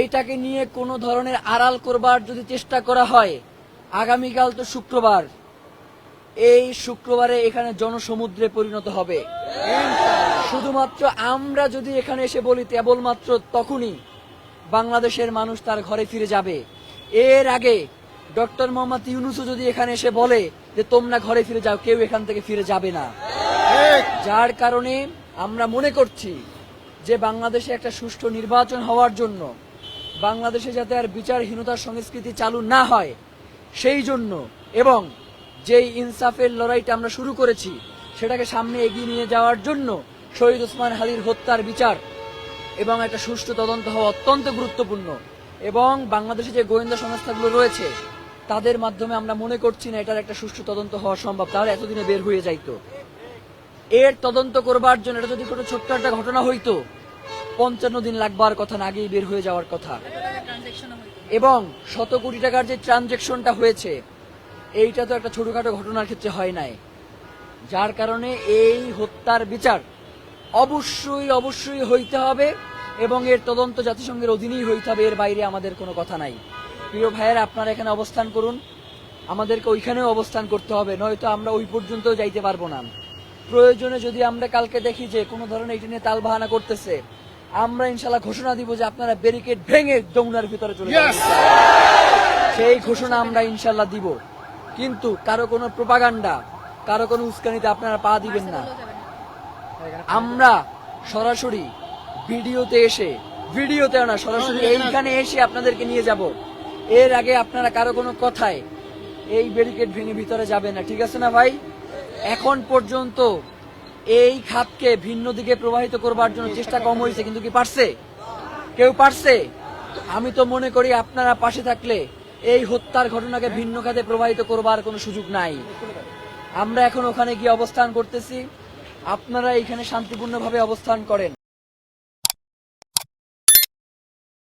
এইটাকে নিয়ে কোনো ধরনের আড়াল করবার যদি চেষ্টা করা হয়, আগামীকাল তো শুক্রবার। এই শুক্রবারে এখানে জনসমুদ্রে পরিণত হবে। শুধুমাত্র আমরা যদি এখানে এসে বলি কেবলমাত্র তখনই বাংলাদেশের মানুষ তার ঘরে ফিরে যাবে। এর আগে ডক্টর মোহাম্মদ ইউনুসও যদি এখানে এসে বলে যে তোমরা ঘরে ফিরে যাও, কেউ এখান থেকে ফিরে যাবে না। যার কারণে আমরা মনে করছি যে বাংলাদেশে একটা সুষ্ঠু নির্বাচন হওয়ার জন্য বাংলাদেশে যাতে আর বিচারহীনতার সংস্কৃতি চালু না হয়, সেই জন্য এবং যেই ইনসাফের লড়াইটা আমরা শুরু করেছি, সেটাকে সামনে এগিয়ে নিয়ে যাওয়ার জন্য শহীদ ওসমান হাদির হত্যার বিচার এবং একটা সুষ্ঠু তদন্ত হওয়া অত্যন্ত গুরুত্বপূর্ণ এবং বাংলাদেশে যে গোয়েন্দা সংস্থাগুলো রয়েছে, তাদের মাধ্যমে আমরা মনে করছি না এটার একটা সুষ্ঠু তদন্ত হওয়া সম্ভব। তাহলে এতদিনে বের হয়ে যাইতো। এর তদন্ত করবার জন্য এটা যদি কোনো ছোট্ট একটা ঘটনা হইতো, পঞ্চান্ন দিন লাগবার কথা না, আগেই বের হয়ে যাওয়ার কথা। এবং শত কোটি টাকার যে ট্রানজেকশনটা হয়েছে, এইটা তো একটা ছোটোখাটো ঘটনার ক্ষেত্রে হয় নাই। যার কারণে এই হত্যার বিচার অবশ্যই অবশ্যই হইতে হবে এবং এর তদন্ত জাতিসংঘের অধীনেই হইতে হবে, এর বাইরে আমাদের কোনো কথা নাই। প্রিয় ভাইয়ের, আপনারা এখানে অবস্থান করুন। আমাদেরকে ওইখানেও অবস্থান করতে হবে, নয়তো আমরা ওই পর্যন্ত যাইতে পারব না। প্রয়োজনে যদি আমরা কালকে দেখি যে কোনো ধরনের এটা নিয়ে তালবাহানা করতেছে আমরা ইনশাল্লাহ ঘোষণা দিব যে আপনারা ব্যারিকেড ভেঙে যমুনার ভিতরে চলে যাবেন। সেই ঘোষণা আমরা ইনশাল্লাহ দিব। কিন্তু কারও কোনো প্রপাগান্ডা কারও কোনো উস্কানিতে আপনারা পা দিবেন না। আমরা সরাসরি ভিডিওতে এসে ভিডিওতে না সরাসরি এইখানে এসে আপনাদেরকে নিয়ে যাব। এর আগে আপনারা কারও কোনো কথায় এই ব্যারিকেড ভেঙে ভিতরে যাবেন না ঠিক আছে না ভাই? এখন পর্যন্ত এই খাতকে ভিন্ন দিকে প্রবাহিত করবার জন্য চেষ্টা কম হয়েছে, কিন্তু কি পারছে? কেউ পারছে? আমি তো মনে করি আপনারা পাশে থাকলে এই হত্যার ঘটনাকে ভিন্ন খাতে প্রবাহিত করবার কোনো সুযোগ নাই। আমরা এখন ওখানে গিয়ে অবস্থান করতেছি। আপনারা এখানে শান্তিপূর্ণভাবে অবস্থান করেন।